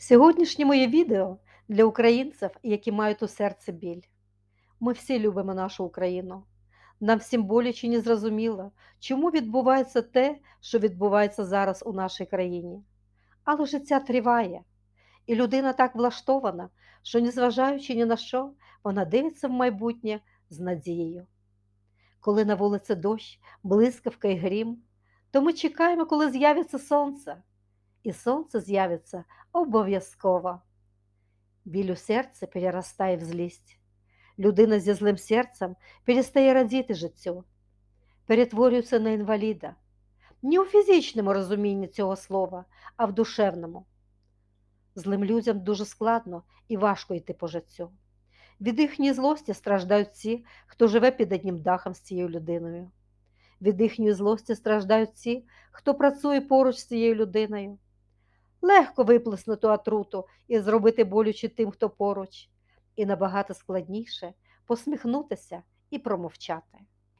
Сьогоднішнє моє відео для українців, які мають у серці біль. Ми всі любимо нашу Україну. Нам всім боляче і незрозуміло, чому відбувається те, що відбувається зараз у нашій країні. Але життя триває, і людина так влаштована, що, незважаючи ні на що, вона дивиться в майбутнє з надією. Коли на вулиці дощ, блискавка і грім, то ми чекаємо, коли з'явиться сонце, і сонце з'явиться обов'язково. Біль у серці переростає в злість. Людина зі злим серцем перестає радіти життю, перетворюється на інваліда. Не у фізичному розумінні цього слова, а в душевному. Злим людям дуже складно і важко йти по життю. Від їхньої злості страждають ті, хто живе під одним дахом з цією людиною. Від їхньої злості страждають ті, хто працює поруч з цією людиною. Легко виплеснути отруту і зробити болюче тим, хто поруч, і набагато складніше посміхнутися і промовчати.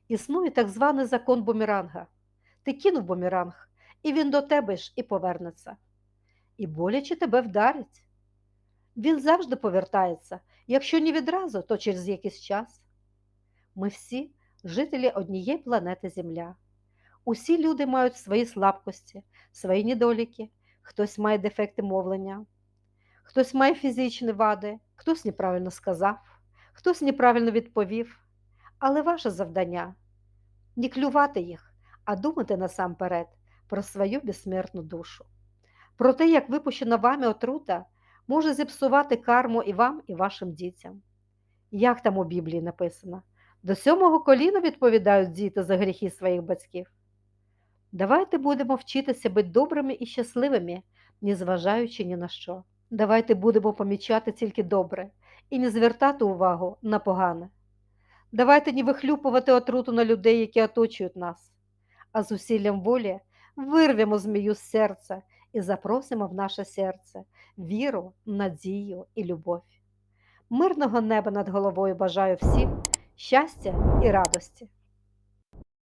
Існує так званий закон бумеранга. Ти кинув бумеранг, і він до тебе ж і повернеться. І боляче тебе вдарить. Він завжди повертається, якщо не відразу, то через якийсь час. Ми всі жителі однієї планети Земля. Усі люди мають свої слабкості, свої недоліки, хтось має дефекти мовлення, хтось має фізичні вади, хтось неправильно сказав, хтось неправильно відповів. Але ваше завдання не клювати їх, а думати насамперед про свою безсмертну душу, про те, як випущена вами отрута може зіпсувати карму і вам, і вашим дітям. Як там у Біблії написано, до сьомого коліна відповідають діти за гріхи своїх батьків. Давайте будемо вчитися бути добрими і щасливими, незважаючи ні на що. Давайте будемо помічати тільки добре і не звертати увагу на погане. Давайте не вихлюпувати отруту на людей, які оточують нас, а з усиллям волі вирвемо змію з серця і запросимо в наше серце віру, надію і любов. Мирного неба над головою бажаю всім щастя і радості.